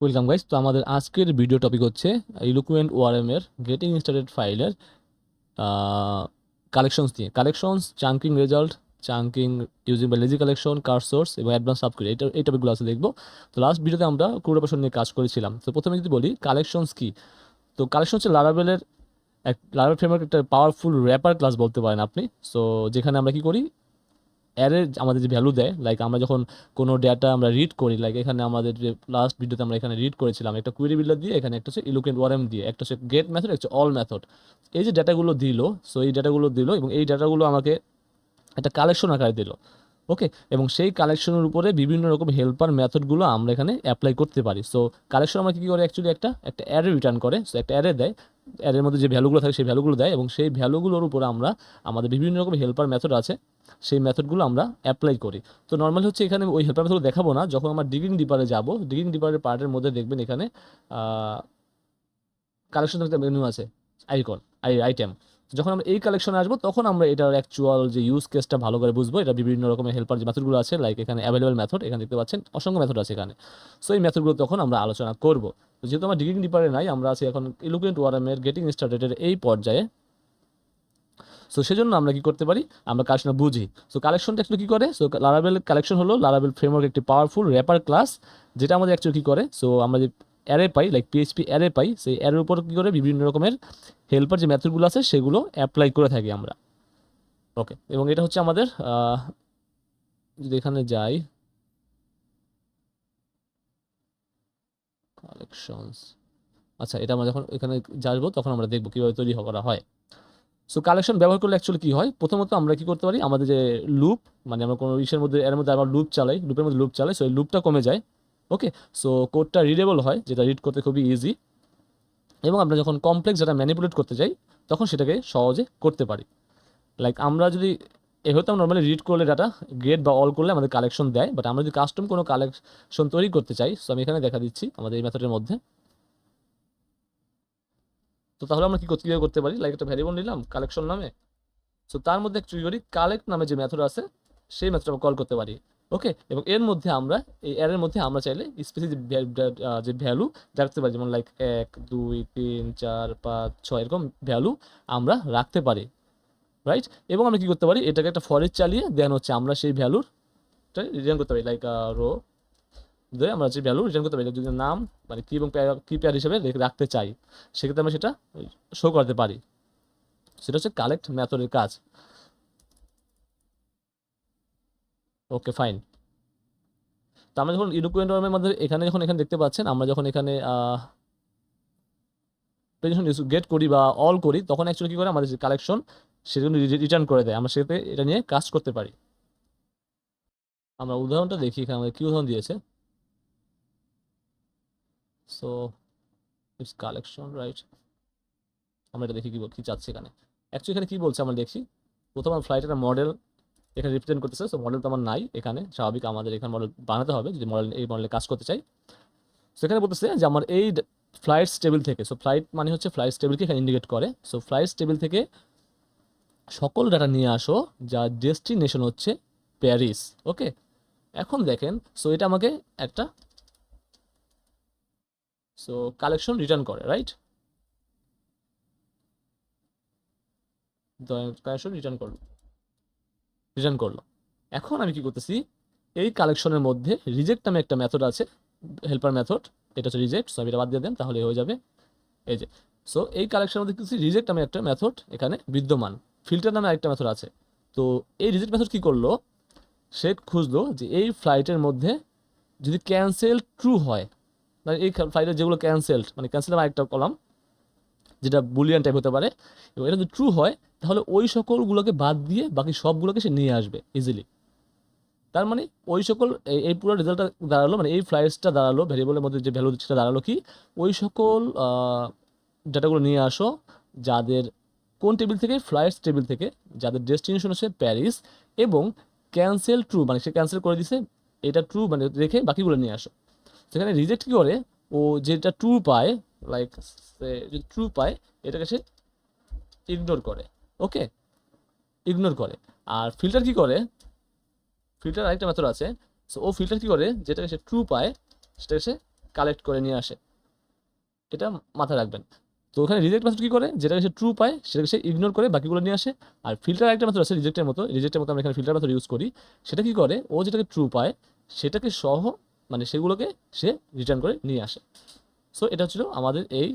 Welcome guys তো আমাদের আজকের ভিডিও টপিক হচ্ছে ইলুকুয়েন্ট এর গেটিং স্টার্টেড ফাইলের কালেকশনস নিয়ে। Collections chunking result chunking using বা লেজি কালেকশন কার সোর্স এবং অ্যাডভান্স সাবকুরি এটা, এই টপিকগুলো আছে, দেখব। তো লাস্ট ভিডিওতে আমরা ক্রুডাপেশন নিয়ে কাজ করেছিলাম। তো প্রথমে যদি বলি কালেকশনস কি? তো কালেকশন হচ্ছে লারাবেলের এক লারাবেল ফ্রেমওয়ার্ক একটা পাওয়ারফুল র্যাপার ক্লাস বলতে পারেন আপনি। সো যেখানে আমরা কি করি? অ্যারের আমাদের যে ভ্যালু দেয় লাইক আমরা যখন কোনো ডেটা আমরা রিড করি লাইক এখানে আমাদের যে লাস্ট ভিডিওতে আমরা এখানে রিড করেছিলাম, একটা কুয়েরি বিল্ডার দিয়ে, এখানে একটা হচ্ছে ইলুকেন্ট ওয়ারেম দিয়ে, একটা হচ্ছে গেট মেথড একটা অল মেথড এই যে ডেটাগুলো দিল সো এই ডেটাগুলো দিল এবং এই ডেটাগুলো আমাকে একটা কালেকশন আকারে দিল। ওকে এবং সেই কালেকশনের উপরে বিভিন্ন রকম হেল্পার মেথডগুলো আমরা এখানে অ্যাপ্লাই করতে পারি। সো কালেকশন আমরা কী করে অ্যাকচুয়ালি একটা একটা অ্যারে রিটার্ন করে সো একটা অ্যারে দেয়। অ্যারের মধ্যে যে ভ্যালুগুলো থাকে সেই ভ্যালুগুলো দেয় এবং সেই ভ্যালুগুলোর উপরে আমরা আমাদের বিভিন্ন রকম হেল্পার মেথড আছে, সেই মেথডগুলো আমরা অ্যাপ্লাই করি। তো নর্মালি হচ্ছে এখানে ওই হেল্পার মেথড দেখাবো না, যখন আমরা ডিগিং ডিপারে যাব ডিগিং ডিপারের পার্টের মধ্যে দেখবেন এখানে কালেকশন একটা মেনু আছে আইকন আই আইটেম যখন আমরা এই কালেকশনে আসব, তখন আমরা এটার অ্যাকচুয়াল যে ইউজ কেসটা ভালো করে বুঝব। এটা বিভিন্ন রকমের হেল্পার যে মেথডগুলো আছে লাইক এখানে অ্যাভেলেবল মেথড এখানে দেখতে পাচ্ছেন, অসংখ্য মেথড আছে এখানে। সো এই মেথডগুলো তখন আমরা আলোচনা করব। যেহেতু আমার ডিগিং ডিপারে নাই, আমরা আছি এখন ইলুকেন্ট ওয়ারামের গেটিং স্টার্টেডের এই পর্যায়ে। সো সেজন্য আমরা কি করতে পারি? আমরা কালেকশন বুঝি। সো কালেকশনটা একটু কী করে? সো লারাবেল কালেকশন হলো লারাবেল ফ্রেমওয়ার্ক একটি পাওয়ারফুল র্যাপার ক্লাস যেটা আমাদের অ্যাকচুয়ালি কী করে? সো আমরা যে অ্যারে পাই লাইক পিএইচপি অ্যারে পাই, সেই অ্যারের উপর কী করে বিভিন্ন রকমের হেল্পার যে মেথডগুলো আছে, সেগুলো অ্যাপ্লাই করে থাকি আমরা। ওকে এবং এটা হচ্ছে আমাদের যদি এখানে যাই কালেকশনস আচ্ছা এটা আমরা যখন এখানে যাব, তখন আমরা দেখব কীভাবে তৈরি করা হয়। সো কালেকশন ব্যবহার করলে অ্যাকচুয়ালি কী হয়? প্রথমত আমরা কি করতে পারি? আমাদের যে লুপ মানে আমরা কোনো ইসের মধ্যে, এর মধ্যে আবার লুপ চালাই লুপের মধ্যে লুপ চালাই সো এই লুপটা কমে যায়। ওকে সো কোডটা রিডেবল হয়, যেটা রিড করতে খুবই ইজি এবং আমরা যখন কমপ্লেক্স যেটা ম্যানিপুলেট করতে যাই, তখন সেটাকে সহজে করতে পারি। লাইক আমরা যদি, এভাবে তো নর্মালি রিড করলে ডাটা গ্রেড বা অল করলে আমাদের কালেকশন দেয় বাট আমরা যদি কাস্টম কোনো কালেকশন তৈরি করতে চাই সো আমি এখানে দেখা দিচ্ছি আমাদের এই মেথডের মধ্যে। তো তাহলে আমরা কি করতে করতে পারি? লাইক একটা ভ্যারিয়েবল নিলাম কালেকশন নামে। সো তার মধ্যে করি কালেক্ট নামে যে মেথড আছে, সেই মেথড আমরা কল করতে পারি। ওকে, এবং এর মধ্যে আমরা, এই এর মধ্যে আমরা চাইলে স্পেসিফিক যে ভ্যালু রাখতে পারি, যেমন লাইক এক, দুই, তিন, চার, পাঁচ, ছয়, এরকম ভ্যালু আমরা রাখতে পারি রাইট এবং আমরা কি করতে পারি? এটাকে একটা ফরেজ চালিয়ে দেন হচ্ছে আমরা সেই ভ্যালুর রিটার্ন করতে পারি লাইক রো দিয়ে আমরা যে ভ্যালু রিটার্ন করতে পারি যদি নাম মানে কি এবং কি পেয়ার হিসেবে রাখতে চাই, সেক্ষেত্রে আমরা সেটা শো করতে পারি। সেটা হচ্ছে কালেক্ট মেথডের কাজ। ওকে ফাইন তো আমরা যখন ইডুকুয়েন্ট ওয়ার্মের মধ্যে এখানে যখন এখানে দেখতে পাচ্ছেন, আমরা যখন এখানে যখন গেট করি বা অল করি, তখন অ্যাকচুয়ালি কী করে? আমাদের যে কালেকশন সেগুলো রিটার্ন করে দেয়। আমরা সেটাতে এটা নিয়ে কাজ করতে পারি। আমরা উদাহরণটা দেখি এখানে, আমাদের কী উদাহরণ দিয়েছে? সো ইটস কালেকশন রাইট আমরা এটা দেখি কি কি চাচ্ছে এখানে। অ্যাকচুয়ালি এখানে কি বলছে? আমরা দেখছি প্রথম ফ্লাইটের মডেল এখানে রিপ্রেজেন্ট করতেছে সো মডেল তো আমার নাই এখানে, স্বাভাবিক আমাদের এখানে মডেল বানাতে হবে যদি মডেল এই মডেলে কাজ করতে চাই। সেখানে বলতেছে যে আমার এই ফ্লাইট টেবিল থেকে সো ফ্লাইট মানে হচ্ছে ফ্লাইট টেবিলকে এখানে ইন্ডিকেট করে। সো ফ্লাইট টেবিল থেকে সকল ডাটা নিয়ে আসো যা ডেস্টিনেশন হচ্ছে প্যারিস ওকে এখন দেখেন সো এটা আমাকে একটা সো কালেকশন রিটার্ন করে রাইট কালেকশন রিটার্ন করল রিটার্ন করল। এখন আমি কি করতেছি, এই কালেকশনের মধ্যে রিজেক্ট নামে একটা মেথড আছে হেল্পার মেথড এটা হচ্ছে রিজেক্ট সো আমি এটা বাদ দিয়ে দেন, তাহলে হয়ে যাবে এই যে। সো এই কালেকশনের মধ্যে কিছু রিজেক্ট নামে একটা মেথড এখানে বিদ্যমান ফিল্টার নামে আরেকটা মেথড আছে। তো এই রিজেক্ট মেথড কী করল, সে খুঁজলো যে এই ফ্লাইটের মধ্যে যদি ক্যান্সেল ট্রু হয় মানে এই ফ্লাইটের যেগুলো ক্যান্সেলড মানে ক্যান্সেল একটা কলাম যেটা বুলিয়ান টাইপ হতে পারে, এবং এটা যদি ট্রু হয়, তাহলে ওই সকলগুলোকে বাদ দিয়ে বাকি সবগুলোকে সে নিয়ে আসবে ইজিলি তার মানে ওই সকল এই- পুরো রেজাল্টটা দাঁড়াল মানে এই ফ্লাইটসটা দাঁড়াল ভ্যারিয়েবলের মধ্যে যে ভ্যালু সেটা দাঁড়াল কি? ওই সকল ডাটাগুলো নিয়ে আসো, যাদের কোন টেবিল থেকে? ফ্লাইটস টেবিল থেকে, যাদের ডেস্টিনেশন হচ্ছে প্যারিস এবং ক্যান্সেল ট্রু মানে সে ক্যান্সেল করে দিছে, এটা ট্রু মানে রেখে বাকিগুলো নিয়ে আসো। সেখানে রিজেক্ট কী করে? ও যেটা ট্রু পায় লাইক যদি ট্রু পায়, এটাকে সে ইগনোর করে ওকে ইগনোর করে। আর ফিল্টার কি করে? ফিল্টার আরেকটা মেথড আছে। সো ও ফিল্টার কি করে? যেটাকে সে ট্রু পায়, সেটাকে সে কালেক্ট করে নিয়ে আসে। এটা মাথায় রাখবেন। তো ওখানে রিজেক্ট মেথড কী করে? যেটাকে সে ট্রু পায়, সেটাকে সে ইগনোর করে বাকিগুলো নিয়ে আসে। আর ফিল্টার একটা মেথড আছে রিজেক্টের মতো। রিজেক্টের মতো আমরা এখানে ফিল্টার মেথড ইউজ করি। সেটা কী করে? ও যেটাকে ট্রু পায়, সেটাকে সহ মানে সেগুলোকে সে রিটার্ন করে নিয়ে আসে। সো এটা ছিল আমাদের এই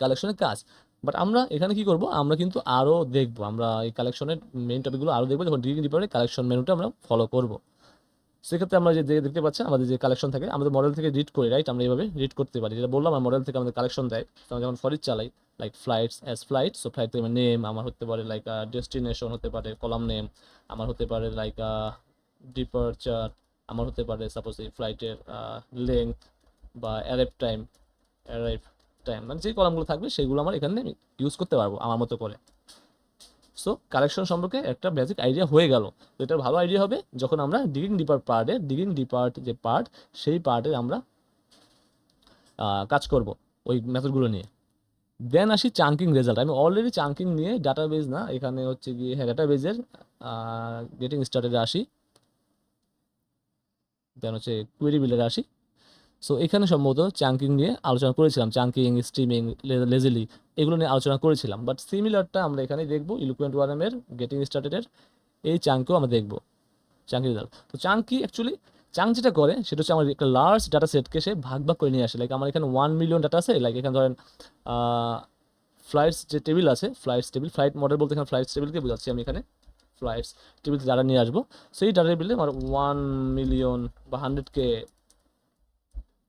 কালেকশনের কাজ। বাট আমরা এখানে কি করব? আমরা কিন্তু আরও দেখব। আমরা এই কালেকশনের মেইন টপিকগুলো আরও দেখব, যখন ডিগ্রি ডিপার্টমেন্টে কালেকশন মেনুটা আমরা ফলো করব। সেক্ষেত্রে আমরা যে দেখতে পাচ্ছেন, আমাদের যে কালেকশন থাকে, আমাদের মডেল থেকে রিড করি রাইট আমরা এইভাবে রিড করতে পারি। যেটা বললাম, আমার মডেল থেকে আমাদের কালেকশন দেয়। আমরা যেমন ফরিজ চালাই like flights as flight so flight থেকে নেম আমার হতে পারে লাইক ডেস্টিনেশন হতে পারে কলাম নেম আমার হতে পারে লাইক ডিপারচার আমার হতে পারে সাপোজ এই ফ্লাইটের লেন্থ বা অ্যারাইভ টাইম অ্যারাইভ টাইম মানে যে কলামগুলো থাকবে সেগুলো আমার এখানে আমি ইউজ করতে পারব আমার মতো করে। সো কালেকশন সম্পর্কে একটা বেসিক আইডিয়া হয়ে গেল। তো এটার ভালো আইডিয়া হবে যখন আমরা ডিগিং ডিপার্ট পার্টে ডিগিং ডিপার্ট যে পার্ট সেই পার্টে আমরা কাজ করব ওই মেথডগুলো নিয়ে। দেন আসি চাঙ্কিং রেজাল্ট আমি অলরেডি চাঙ্কিং নিয়ে ডাটাবেজ না, এখানে হচ্ছে গিয়ে হ্যাঁ ডাটাবেজের গেটিং স্টার্টেডে আসি। দেন হচ্ছে কুয়েরি বিল্ডারে আসি। সো এখানে সম্ভবত চাঙ্কিং নিয়ে আলোচনা করেছিলাম চাঙ্কিং স্ট্রিমিং লেজিলি এগুলো নিয়ে আলোচনা করেছিলাম। বাট সিমিলারটা আমরা এখানে দেখব ইলুকুয়েন্ট ওয়ারামের গেটিং স্টার্টেডের এই চাঙ্কও আমরা দেখব চাঙ্কি রেজাল্ট তো চাঙ্কি অ্যাকচুয়ালি চাং যেটা করে, সেটা হচ্ছে আমার একটা লার্জ ডাটা সেটকে সে ভাগ ভাগ করে নিয়ে আসে। লাইক আমার এখানে ওয়ান মিলিয়ন ডাটা আছে লাইক এখানে ধরেন ফ্লাইটস যে টেবিল আছে ফ্লাইটস টেবিল ফ্লাইট মডেল বলতে এখানে ফ্লাইটস টেবিলকে বোঝাচ্ছি আমি এখানে। ফ্লাইটস টেবিল ডাটা নিয়ে আসব। সেই ডাটা টেবিলে আমার ওয়ান মিলিয়ন বা হান্ড্রেড কে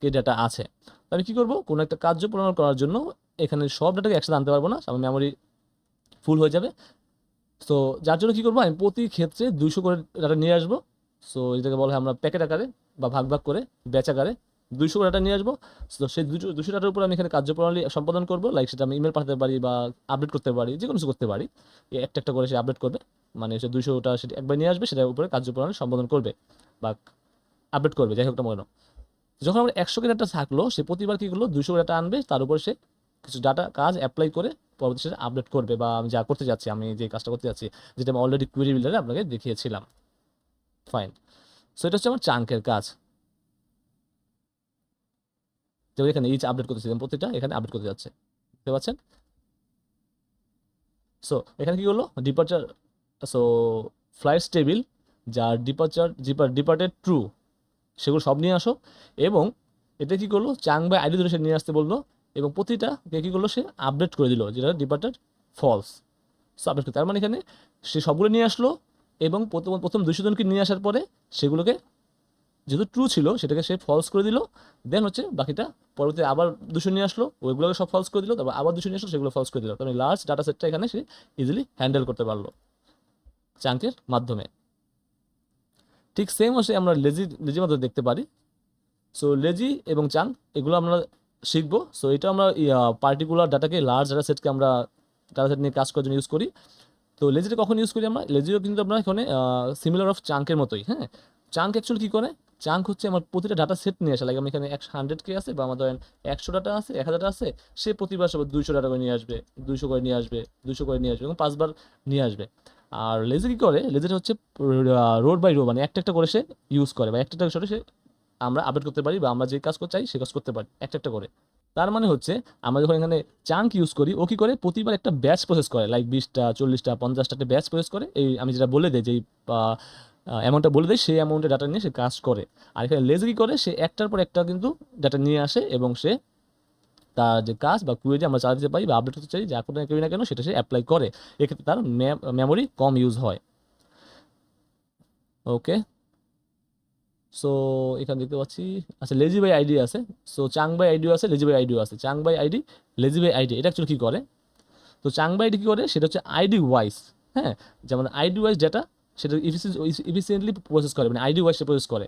কে ডাটা আছে। আমি কি করব? কোনো একটা কার্য পূরণ করার জন্য এখানে সব ডাটাকে একসাথে আনতে পারব না, আমার মেমোরি ফুল হয়ে যাবে। তো যার জন্য কী করব? আমি প্রতি ক্ষেত্রে দুইশো করে ডাটা নিয়ে আসব। সো এটাকে বলা হয় আমরা প্যাকেট আকারে বা ভাগ ভাগ করে ব্যাচ আকারে দুশো ডাটা নিয়ে আসব। তো সেই দুশো দুশো ডাটার উপর আমি এখানে কার্যপ্রণালী সম্পাদন করব। লাইক সেটা আমি ইমেল পাঠাতে পারি বা আপডেট করতে পারি যে কোনো কিছু করতে পারি। একটা একটা করে সে আপডেট করবে। মানে সে দুশোটা সেটা একবার নিয়ে আসবে, সেটার উপরে কার্যপ্রণালী সম্বোধন করবে বা আপডেট করবে, যাই হোক না কেন। যখন আমার একশো কে ডাটা থাকল, সে প্রতিবার কী করল? দুশো ডাটা আনবে, তার উপর সে কিছু ডাটা কাজ অ্যাপ্লাই করে পরবর্তী সেটা আপডেট করবে বা আমি যা করতে যাচ্ছি, আমি যে কাজটা করতে যাচ্ছি, যেটা আমি অলরেডি কুয়েরি বিল্ডারে আপনাকে দেখিয়েছিলাম। ফাইন সো এটা হচ্ছে আমার চাঙ্কের কাজ। যেমন এখানে ইচ আপডেট করতেছি, যেমন প্রতিটা এখানে আপডেট করতে যাচ্ছে। বুঝতে পারছেন সো এখানে কি হলো ডিপার্চার সো ফ্লাইটস টেবিল যার ডিপার্চার ডিপার্টেড ট্রু সেগুলো সব নিয়ে আসো। এবং এটা কী করল? চাং বাই আইডি ধরে সে নিয়ে আসতে বলল। এবং প্রতিটা কে কী করল? সে আপডেট করে দিল যেটা ডিপার্টেড ফলস সো আপডেট তার মানে এখানে সে সবগুলো নিয়ে আসলো এবং প্রথম প্রথম দুশো জনকে নিয়ে আসার পরে সেগুলোকে যেহেতু ট্রু ছিল, সেটাকে সে ফলস করে দিল। দেন হচ্ছে বাকিটা পরবর্তী আবার দুশো নিয়ে আসলো, ওইগুলোকে সব ফলস করে দিল, তারপর আবার দুশো নিয়ে আসলো, সেগুলো ফলস করে দিল। তার লার্জ ডাটা সেটটা এখানে সে ইজিলি হ্যান্ডেল করতে পারল। চাঙ্কের মাধ্যমে। ঠিক সেম হচ্ছে আমরা লেজি লেজি মধ্যে দেখতে পারি। সো লেজি এবং চাং এগুলো আমরা শিখব। সো এটা আমরা পার্টিকুলার ডাটাকে লার্জ ডাটা সেটকে আমরা ডাটা সেট নিয়ে কাজ করার জন্য ইউজ করি। তো লেজিটা কখন ইউজ করি আমরা? লেজিও কিন্তু আমরা এখানে সিমিলার অফ চাঙ্কের মতোই হ্যাঁ? চাঙ্ক অ্যাকচুয়ালি কী করে? চাঙ্ক হচ্ছে আমার প্রতিটা ডাটা সেট নিয়ে আসে। লাগে আমি এখানে একশো হান্ড্রেড কে আছে বা আমার ধরেন একশো ডাটা আছে, এক হাজার আছে, সে প্রতিবার সব দুইশো ডাটা করে নিয়ে আসবে, দুইশো করে নিয়ে আসবে, দুইশো করে নিয়ে আসবে এবং পাঁচবার নিয়ে আসবে। আর লেজি কী করে? লেজিটা হচ্ছে রোড বাই রো মানে একটা একটা করে সে ইউজ করে বা একটা একটা করে সে আমরা আপডেট করতে পারি বা আমরা যে কাজ করতে চাই সে কাজ করতে পারি, একটা একটা করে। তার মানে হচ্ছে, আমরা যখন এখানে চাঙ্ক ইউজ করি, ও কী করে? প্রতিবার একটা ব্যাচ প্রসেস করে লাইক বিশটা, চল্লিশটা পঞ্চাশটা একটা ব্যাচ প্রসেস করে। এই আমি যেটা বলে দিই, যে অ্যামাউন্টটা বলে দেয় সেই অ্যামাউন্টের ডাটা নিয়ে সে কাজ করে। আর এখানে লেজি কী করে? সে একটার পর একটা কিন্তু ডাটা নিয়ে আসে এবং সে তার যে কাজ বা কুয়েরি আমরা চালাতে পারি বা আপডেট করতে চাই, যা কোনো করি না কেন সেটা সে অ্যাপ্লাই করে, এক্ষেত্রে তার মেমোরি কম ইউজ হয়। ওকে সো এখানে দেখতে পাচ্ছি আচ্ছা লেজি বাই আইডি আছে। সো চাং বাই আইডিও আছে লেজি বাই আইডিও আছে। Chunk by ID lazy by ID এটা অ্যাকচুয়ালি কী করে? তো চাং বাই আইডি কী করে? সেটা হচ্ছে আইডি ওয়াইজ হ্যাঁ? যেমন আইডি ওয়াইজ ডেটা সেটা ইফিসিয়েন্টলি প্রসেস করে মানে আইডি ওয়াইজ প্রসেস করে।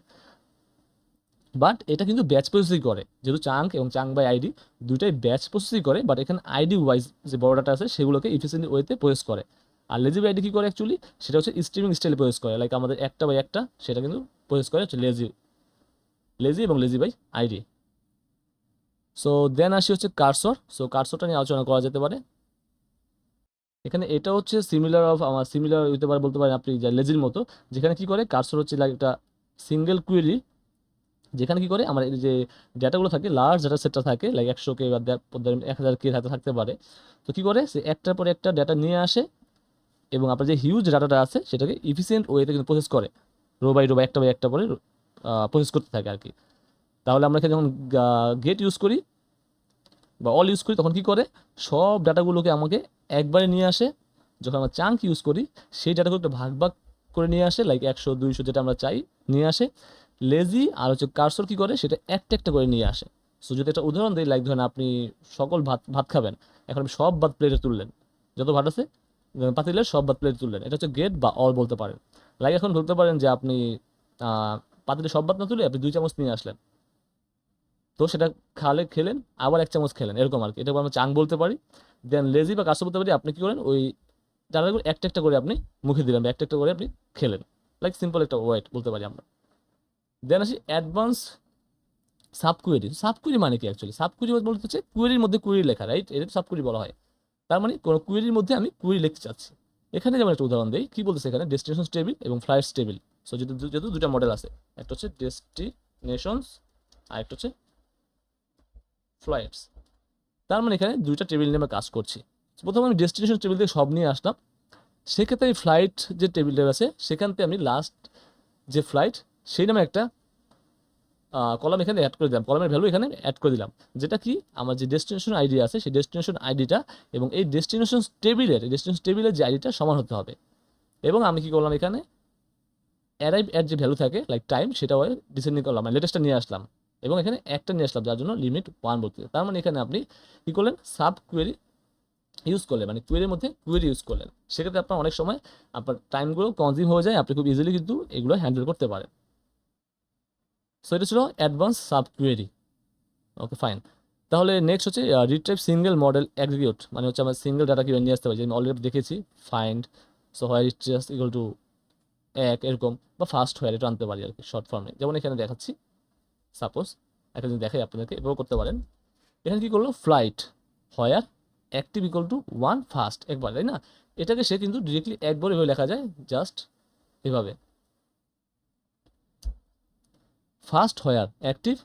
বাট এটা কিন্তু ব্যাচ প্রসেসিং করে। যেহেতু চাঙ্ক এবং চাং বাই আইডি দুটাই ব্যাচ প্রসেসিং করে বাট এখানে আইডি ওয়াইজ যে বড় ডাটা আছে, সেগুলোকে ইফিসিয়েন্টলি ওয়েতে প্রসেস করে। আর লেজি আইডি কী করে অ্যাকচুয়ালি সেটা হচ্ছে স্ট্রিমিং স্টাইলে প্রসেস করে। লাইক আমাদের একটা বাই একটা, সেটা কিন্তু প্রসেস করে হচ্ছে লেজি লেজি এবং lazy by ID so then আসি হচ্ছে কারসর সো কারসরটা নিয়ে আলোচনা করা যেতে পারে। এখানে এটা হচ্ছে সিমিলার অফ আমার সিমিলার হতে পারে বলতে পারেন আপনি যা লেজির মতো। যেখানে কি করে? কারসর হচ্ছে লাইক একটা সিঙ্গেল কুয়েরি যেখানে কি করে আমার যে ডেটাগুলো থাকে লার্জ ডাটা সেটটা থাকে লাইক একশো কে বা এক হাজার কে থাকতে থাকতে পারে। তো কি করে? সে একটার পর একটা ডাটা নিয়ে আসে এবং আপনার যে হিউজ ডাটাটা আছে সেটাকে ইফিসিয়েন্ট ওয়েতে কিন্তু প্রসেস করে। রো বাই রো বাই একটা বাই একটা করে প্রসেস করতে থাকে আর কি। তাহলে আমরা এখানে যখন গেট ইউজ করি বা অল ইউজ করি, তখন কি করে? সব ডাটাগুলোকে আমাকে একবারে নিয়ে আসে। যখন আমরা চাঙ্ক ইউজ করি, সেই ডাটাগুলো একটা ভাগ ভাগ করে নিয়ে আসে লাইক একশো, দুইশো যেটা আমরা চাই, নিয়ে আসে। লেজি আর হচ্ছে কারসর কী করে? সেটা একটা একটা করে নিয়ে আসে। সো যদি একটা উদাহরণ দিই লাইক ধরেন আপনি সকল ভাত ভাত খাবেন, এখন আপনি সব ভাত প্লেটে তুললেন, যত ভাত আছে পাতিলের সব ভাত প্লেটে তুললেন। এটা হচ্ছে গেট বা অল বলতে পারেন। লাইক এখন বলতে পারেন যে আপনি পাতিলে সব ভাত না তুলে আপনি দুই চামচ নিয়ে আসলেন। তো সেটা খালে, খেলেন, আবার এক চামচ খেলেন, এরকম আর কি। এটা আমরা চাং বলতে পারি। দেন লেজি বা কাজটা বলতে পারি, আপনি কি করেন? ওই ডাটাগুলো একটা একটা করে আপনি মুখে দিলেন বা একটা একটা করে আপনি খেলেন। লাইক সিম্পল একটা ওয়েট বলতে পারি আমরা। দেন আসি অ্যাডভান্স সাবকুয়েরি সাবকুয়েরি মানে কি অ্যাকচুয়ালি সাবকুয়েরি বলতে হচ্ছে কুয়েরির মধ্যে কুয়েরি লেখা রাইট এটা সাবকুয়েরি বলা হয়। তার মানে কোনো কুয়েরির মধ্যে আমি কুয়েরি লিখতে চাচ্ছি। এখানে যেমন একটা উদাহরণ দিই, কি বলতেছে এখানে? ডেস্টিনেশন টেবিল এবং ফ্লাইটস টেবিল সো যেহেতু যেহেতু দুটা মডেল আছে, একটা হচ্ছে ডেস্টিনেশনস আর একটা হচ্ছে ফ্লাইটস তার মানে এখানে দুইটা টেবিল নিয়ে আমরা কাজ করছি। প্রথমে আমি ডেস্টিনেশন টেবিল থেকে সব নিয়ে আসলাম। সেক্ষেত্রে আমি ফ্লাইট যে টেবিলটা আছে, সেখান থেকে আমি লাস্ট যে ফ্লাইট সেই নামে একটা কলাম এখানে অ্যাড করে দিলাম। কলামের ভ্যালু এখানে অ্যাড করে দিলাম। যেটা কি? আমার যে ডেস্টিনেশন আইডি আছে, সেই ডেস্টিনেশন আইডিটা এবং এই ডেস্টিনেশন টেবিলের ডেস্টিনেশন টেবিলের যে আইডিটা সমান হতে হবে। এবং আমি কি করলাম এখানে? অ্যারাইভ অ্যাট যে ভ্যালু থাকে লাইক টাইম সেটাও ডিসেন্ডিং করলাম মানে লেটেস্টটা নিয়ে আসলাম। এবং এখানে একটা নিয়ে আসলাম, যার জন্য লিমিট ওয়ান বলতে। তার মানে এখানে আপনি কী করলেন? সাব কোয়েরি ইউজ করলেন মানে কোয়েরির মধ্যে কোয়েরি ইউজ করলেন। সেক্ষেত্রে আপনার অনেক সময় আপনার টাইমগুলো কনজিউম হয়ে যায়, আপনি খুব ইজিলি কিন্তু এগুলো হ্যান্ডেল করতে পারেন। সো এটা ছিল advance sub query okay fine তাহলে নেক্সট হচ্ছে রিট্রাইভ সিঙ্গেল মডেল এক্সিকিউট মানে হচ্ছে আমরা সিঙ্গেল ডাটা কীভাবে নিয়ে আসতে পারি আমি অলরেডি দেখেছি find so where it equal to এক, এরকম, বা ফার্স্ট হোয়ার এটা আনতে পারি আর কি শর্ট ফর্মে যেমন এখানে দেখাচ্ছি সাপোজ একটা যদি দেখাই আপনাদেরকে এভাবে করতে পারেন। এখানে কী করল? Flight where active equal to one first একবার, তাই না? এটাকে সে কিন্তু ডিরেক্টলি একবার এভাবে লেখা যায় জাস্ট এভাবে। ফার্স্ট হোয়ার অ্যাক্টিভ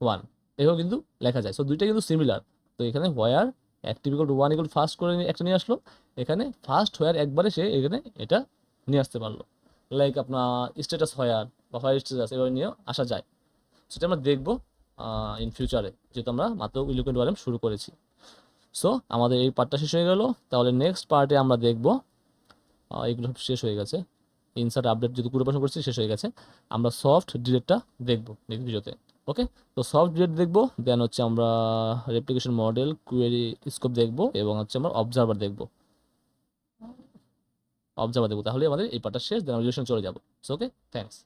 ওয়ান এভাবে কিন্তু লেখা যায়। সো দুইটা কিন্তু সিমিলার তো এখানে where active equal one equal first করে একটা নিয়ে আসলো। এখানে ফার্স্ট হোয়ার একবারে সে এখানে এটা নিয়ে আসতে পারল। লাইক আপনার স্ট্যাটাস হোয়ার বা হোয়ার স্ট্যাটাস এভাবে নিয়ে আসা যায়। সেটা আমরা দেখব ইন ফিউচারে যেহেতু আমরা মাত্র ইলেভেন ওয়ারেম শুরু করেছি। সো আমাদের এই পার্টটা শেষ হয়ে গেল। তাহলে নেক্সট পার্টে আমরা দেখব এগুলো শেষ হয়ে গেছে। ইনসার্ট আপডেট যদি পুরো করছি, শেষ হয়ে গেছে। আমরা সফট ডিলেটটা দেখব নেক্সট ভিডিওতে ওকে তো সফট ডিলেট দেখব দেন হচ্ছে আমরা রেপ্লিকেশন মডেল কুয়েরি স্কোপ দেখব, এবং হচ্ছে আমরা অবজার্ভার দেখব। অবজার্ভার দেখব। তাহলে আমাদের এই পার্টটা শেষ দেন চলে যাব। Okay thanks